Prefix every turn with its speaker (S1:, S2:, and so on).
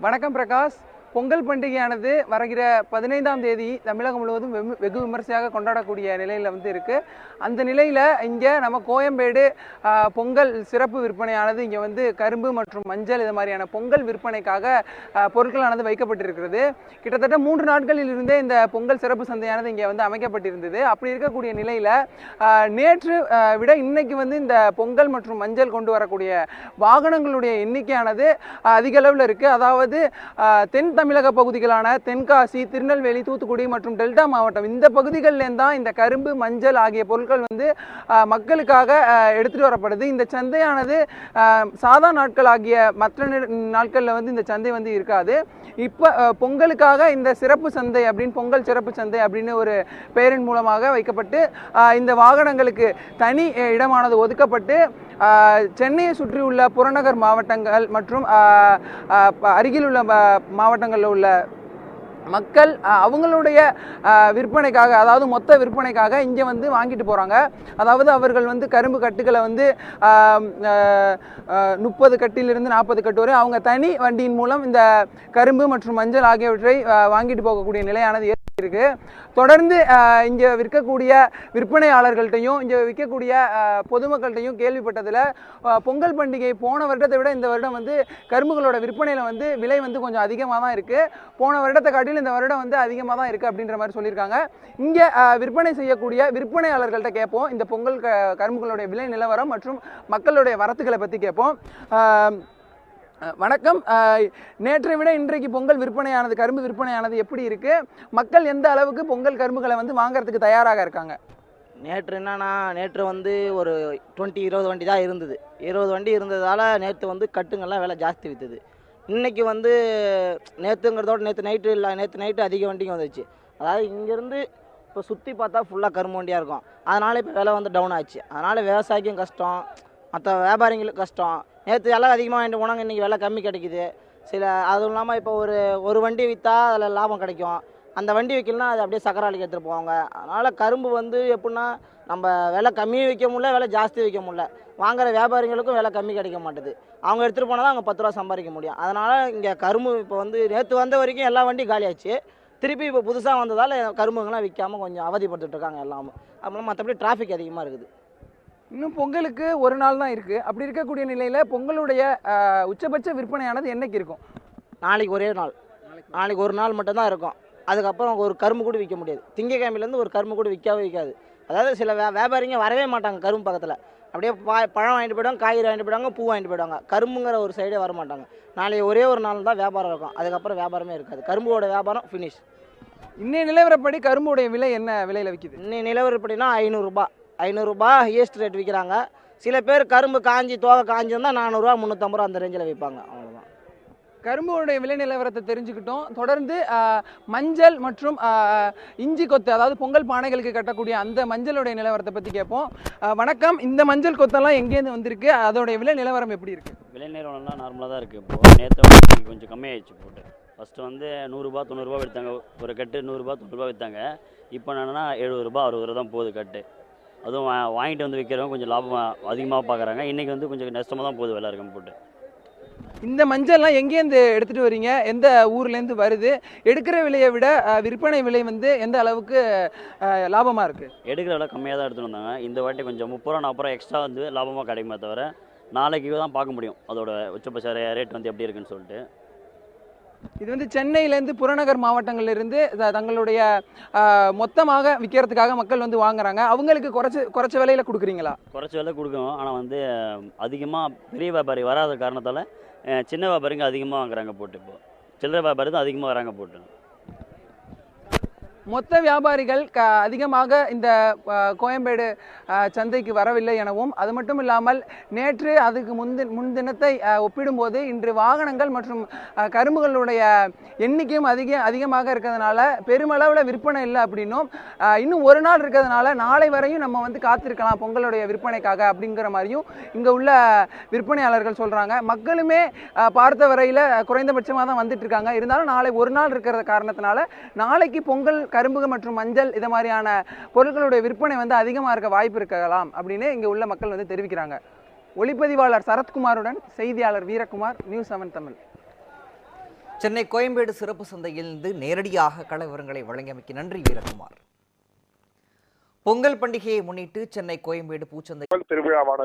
S1: வணக்கம் பிரகாஷ். பொங்கல் பண்டிகையானது வருகிற பதினைந்தாம் தேதி தமிழகம் முழுவதும் வெகு- விமர்சையாக கொண்டாடக்கூடிய நிலையில் வந்து இருக்கு. அந்த நிலையில் இங்கே நம்ம கோயம்பேடு பொங்கல் சிறப்பு விற்பனையானது இங்கே வந்து கரும்பு மற்றும் மஞ்சள் இது மாதிரியான பொங்கல் விற்பனைக்காக பொருட்களானது வைக்கப்பட்டிருக்கிறது. கிட்டத்தட்ட மூன்று நாட்களில் இருந்தே இந்த பொங்கல் சிறப்பு சந்தையானது இங்கே வந்து அமைக்கப்பட்டிருந்தது. அப்படி இருக்கக்கூடிய நிலையில் நேற்று விட இன்னைக்கு வந்து இந்த பொங்கல் மற்றும் மஞ்சள் கொண்டு வரக்கூடிய வாகனங்களுடைய எண்ணிக்கையானது அதிக அளவில் இருக்குது அதாவது தென் தமிழக பகுதிகளான தென்காசி திருநெல்வேலி தூத்துக்குடி மற்றும் டெல்டா மாவட்டம். இந்த பகுதிகளில் தான் இந்த கரும்பு மஞ்சள் ஆகிய பொருட்கள் வந்து மக்களுக்காக எடுத்துகிட்டு எடுத்துட்டு வரப்படுது. இந்த சந்தையானது சாதா நாட்கள் ஆகிய மற்ற நாட்களில் வந்து இந்த சந்தை வந்து இருக்காது. இப்போ பொங்கலுக்காக இந்த சிறப்பு சந்தை அப்படின்னு பொங்கல் சிறப்பு சந்தை அப்படின்னு ஒரு பெயரின் மூலமாக வைக்கப்பட்டு இந்த வாகனங்களுக்கு தனி இடமானது ஒதுக்கப்பட்டு சென்னையை சுற்றியுள்ள புறநகர் மாவட்டங்கள் மற்றும் அருகிலுள்ள மாவட்டங்கள் மாவட்டங்களில் உள்ள மக்கள் அவங்களுடைய விற்பனைக்காக அதாவது மொத்த விற்பனைக்காக இங்கே வந்து வாங்கிட்டு போகிறாங்க அதாவது அவர்கள் வந்து கரும்பு கட்டுகளை வந்து முப்பது கட்டிலிருந்து நாற்பது கட்டு வரை அவங்க தனி வண்டியின் மூலம் இந்த கரும்பு மற்றும் மஞ்சள் ஆகியவற்றை வாங்கிட்டு போகக்கூடிய நிலையானது இருக்கு தொடர்ந்து இங்கே விற்கக்கூடிய விற்பனையாளர்கள்ட்டையும் இங்கே விற்கக்கூடிய பொதுமக்கள்கிட்டையும் கேள்விப்பட்டதில் பொங்கல் பண்டிகை போன வருடத்தை விட இந்த வருடம் வந்து கரும்புகளோட விற்பனையில் வந்து விலை வந்து கொஞ்சம் அதிகமாக தான் இருக்குது போன வருடத்தை காட்டி காட்டிலும் இந்த வருடம் வந்து அதிகமாக தான் இருக்குது அப்படின்ற மாதிரி சொல்லியிருக்காங்க. இங்கே விற்பனை செய்யக்கூடிய விற்பனையாளர்கள்ட்ட கேட்போம். இந்த பொங்கல் க கரும்புகளுடைய விலை நிலவரம் மற்றும் மக்களுடைய வரத்துக்களை பற்றி கேட்போம். வணக்கம். நேற்றை விட இன்றைக்கு பொங்கல் விற்பனையானது கரும்பு விற்பனையானது எப்படி இருக்குது மக்கள் எந்த அளவுக்கு பொங்கல் கரும்புகளை வந்து வாங்குறதுக்கு தயாராக இருக்காங்க?
S2: நேற்று என்னன்னா நேற்று வந்து ஒரு டுவெண்ட்டி இருபது வண்டி தான் இருந்தது. இருபது வண்டி இருந்ததால் நேற்று வந்து கட்டுங்கள்லாம் விலை ஜாஸ்தி விற்றுது இன்னைக்கு வந்து நேற்றுங்கிறதோட நேற்று நைட்டு இல்லை நேற்று நைட்டு அதிக வண்டிங்க வந்துச்சு அதாவது இங்கேருந்து இப்போ சுற்றி பார்த்தா ஃபுல்லாக கரும்பு வண்டியாக இருக்கும். அதனால் இப்போ விலை வந்து டவுன் ஆச்சு. அதனால் விவசாயிக்கும் கஷ்டம். மற்ற வியாபாரிங்களுக்கு கஷ்டம். நேற்று எல்லாம் அதிகமாக வாங்கிட்டு போனாங்க இன்றைக்கி விலை கம்மி கிடைக்குது. சில அதுவும் இல்லாமல் இப்போ ஒரு ஒரு வண்டி விற்றா அதில் லாபம் கிடைக்கும். அந்த வண்டி விற்கலனா அது அப்படியே சக்கராலிக்கு எடுத்துகிட்டு போவாங்க. அதனால் கரும்பு வந்து எப்படின்னா நம்ம விலை கம்மியும் விற்க முடியல விலை ஜாஸ்தி விற்க முடியல. வாங்குற வியாபாரிகளுக்கும் விலை கம்மி கிடைக்க மாட்டுது. அவங்க எடுத்துகிட்டு போனால் தான் அவங்க பத்து ரூபா சம்பாதிக்க முடியும். அதனால் இங்கே கரும்பு இப்போ வந்து நேற்று வந்த வரைக்கும் எல்லா வண்டியும் காலியாச்சு. திருப்பி இப்போ புதுசாக வந்ததால் கரும்புங்கெல்லாம் விற்காம கொஞ்சம் அவதிப்பட்டுட்டு இருக்காங்க எல்லாமே அப்புறம் மற்றபடி டிராஃபிக் அதிகமாக இருக்குது.
S1: இன்னும் பொங்கலுக்கு ஒரு நாள் தான் இருக்கு. அப்படி இருக்கக்கூடிய நிலையில பொங்கலுடைய உச்சபட்ச விற்பனையானது என்னைக்கு இருக்கும்?
S2: நாளைக்கு ஒரே நாள். நாளைக்கு ஒரு நாள் மட்டும்தான் இருக்கும். அதுக்கப்புறம் ஒரு கரும்பு கூட விற்க முடியாது. திங்கக்கிழமையிலேருந்து ஒரு கரும்பு கூட விற்கவே விற்காது. அதாவது சில வே வியாபாரிங்க வரவே மாட்டாங்க கரும்பு பக்கத்தில். அப்படியே பா பழம் வாங்கிட்டு போயிடுவாங்க காய்கறி வாங்கிட்டு போயிடுவாங்க பூ வாங்கிட்டு போயிடுவாங்க. கரும்புங்கிற ஒரு சைடே வர மாட்டாங்க நாளைக்கு ஒரே ஒரு நாள் தான் வியாபாரம் இருக்கும். அதுக்கப்புறம் வியாபாரமே இருக்காது. கரும்போட வியாபாரம் ஃபினிஷ்
S1: இன்னைய நிலவரப்படி கரும்புடைய விலை என்ன விலையில விற்கிது
S2: இன்னைக்கு நிலவரப்படினா ஐநூறுரூபா ஐநூறுரூபா ஹையஸ்ட் ரேட் விற்கிறாங்க சில பேர் கரும்பு காஞ்சி தோகை காஞ்சி இருந்தால் நானூறுரூவா முந்நூற்றம்பது ரூபா அந்த ரேஞ்சில் விற்பாங்க அவ்வளோதான்
S1: கரும்புடைய விலை நிலவரத்தை தெரிஞ்சுக்கிட்டோம். தொடர்ந்து மஞ்சள் மற்றும் இஞ்சி கொத்து அதாவது பொங்கல் பானைகளுக்கு கட்டக்கூடிய அந்த மஞ்சளுடைய நிலவரத்தை பற்றி கேட்போம். வணக்கம். இந்த மஞ்சள் கொத்தெல்லாம் எங்கேருந்து வந்திருக்கு? அதோடைய விலை நிலவரம் எப்படி இருக்கு?
S3: விலை நிலவரம்லாம் நார்மலாக தான் இருக்குது இப்போது நேற்று கொஞ்சம் கம்மியாயிடுச்சு போட்டு. ஃபஸ்ட்டு வந்து நூறுரூபா தொண்ணூறுரூவா விற்றாங்க ஒரு கட்டு நூறுரூபா தொண்ணூறுரூவா விற்றாங்க இப்போ என்னென்னா எழுபது ரூபா அறுபது ரூபா தான் போகுது கட்டு. அதுவும் வா- வாங்கிட்டு வந்து விற்கிறவங்க கொஞ்சம் லாபம் அதிகமாக பார்க்குறாங்க. இன்றைக்கி வந்து கொஞ்சம் நஷ்டமாக தான் போகுது விலை இருக்கும் போட்டு.
S1: இந்த மஞ்சள்லாம் எங்கேருந்து எடுத்துகிட்டு வரீங்க? எந்த ஊர்லேருந்து வருது? எடுக்கிற விலையை விட விற்பனை விலை வந்து எந்த அளவுக்கு லாபமாக இருக்குது
S3: எடுக்கிற விலை கம்மியாக தான் எடுத்துகிட்டு வந்தாங்க. இந்த வாட்டி கொஞ்சம் முப்பது ரூபா நாற்பது ரூபா எக்ஸ்ட்ரா வந்து லாபமாக கிடைக்குமே தவிர நாளைக்கு தான் பார்க்க முடியும். அதோட உச்சபட்ச ரேட் வந்து எப்படி இருக்குன்னு சொல்லிட்டு.
S1: இது வந்து சென்னையிலேருந்து புறநகர் மாவட்டங்கள்லேருந்து த- தங்களுடைய மொத்தமாக விற்கிறதுக்காக மக்கள் வந்து வாங்குறாங்க. அவங்களுக்கு குறைச்சி குறைச்ச விலையில் கொடுக்குறீங்களா?
S3: குறைச்ச விலை கொடுக்கணும் ஆனால் வந்து அதிகமாக பெரிய வியாபாரி வராத காரணத்தால் சின்ன வியாபாரிங்க அதிகமாக வாங்குறாங்க போட்டு இப்போ. சில்லறை வியாபாரி தான் அதிகமாக வராங்க போட்டு.
S1: மொத்த வியாபாரிகள் க அதிகமாக இந்த கோயம்பேடு சந்தைக்கு வரவில்லை எனவும் அது மட்டும் இல்லாமல் நேற்று அதுக்கு முந்தி முன்தினத்தை ஒப்பிடும்போது இன்று வாகனங்கள் மற்றும் கரும்புகளுடைய எண்ணிக்கையும் அதிக அதிகமாக இருக்கிறதுனால பெருமளவில் விற்பனை இல்லை அப்படின்னும் இன்னும் ஒரு நாள் இருக்கிறதுனால நாளை வரையும் நம்ம வந்து காத்திருக்கலாம் பொங்கலுடைய விற்பனைக்காக அப்படிங்கிற மாதிரியும் இங்கே உள்ள விற்பனையாளர்கள் சொல்கிறாங்க மக்களுமே பார்த்த வரையில் குறைந்தபட்சமாக தான் வந்துட்டு இருக்காங்க. இருந்தாலும் நாளை ஒரு நாள் இருக்கிற காரணத்தினால நாளைக்கு பொங்கல் கரும்பு மற்றும் மஞ்சள் இது மாதிரியான பொருட்களுடைய விற்பனை வந்து அதிகமாக இருக்க வாய்ப்பு இருக்கலாம் அப்படின்னு இங்கே உள்ள மக்கள் வந்து தெரிவிக்கிறாங்க. ஒளிப்பதிவாளர் சரத்குமாருடன் செய்தியாளர் வீரகுமார் நியூஸ் செவன் தமிழ்.
S4: சென்னை கோயம்பேடு சிறப்பு சந்தையிலிருந்து நேரடியாக கள விவரங்களை வழங்கியமைக்கு நன்றி வீரகுமார். பொங்கல் பண்டிகையை முன்னிட்டு சென்னை கோயம்பேடு பூச்சந்தை
S5: திருவிழாவான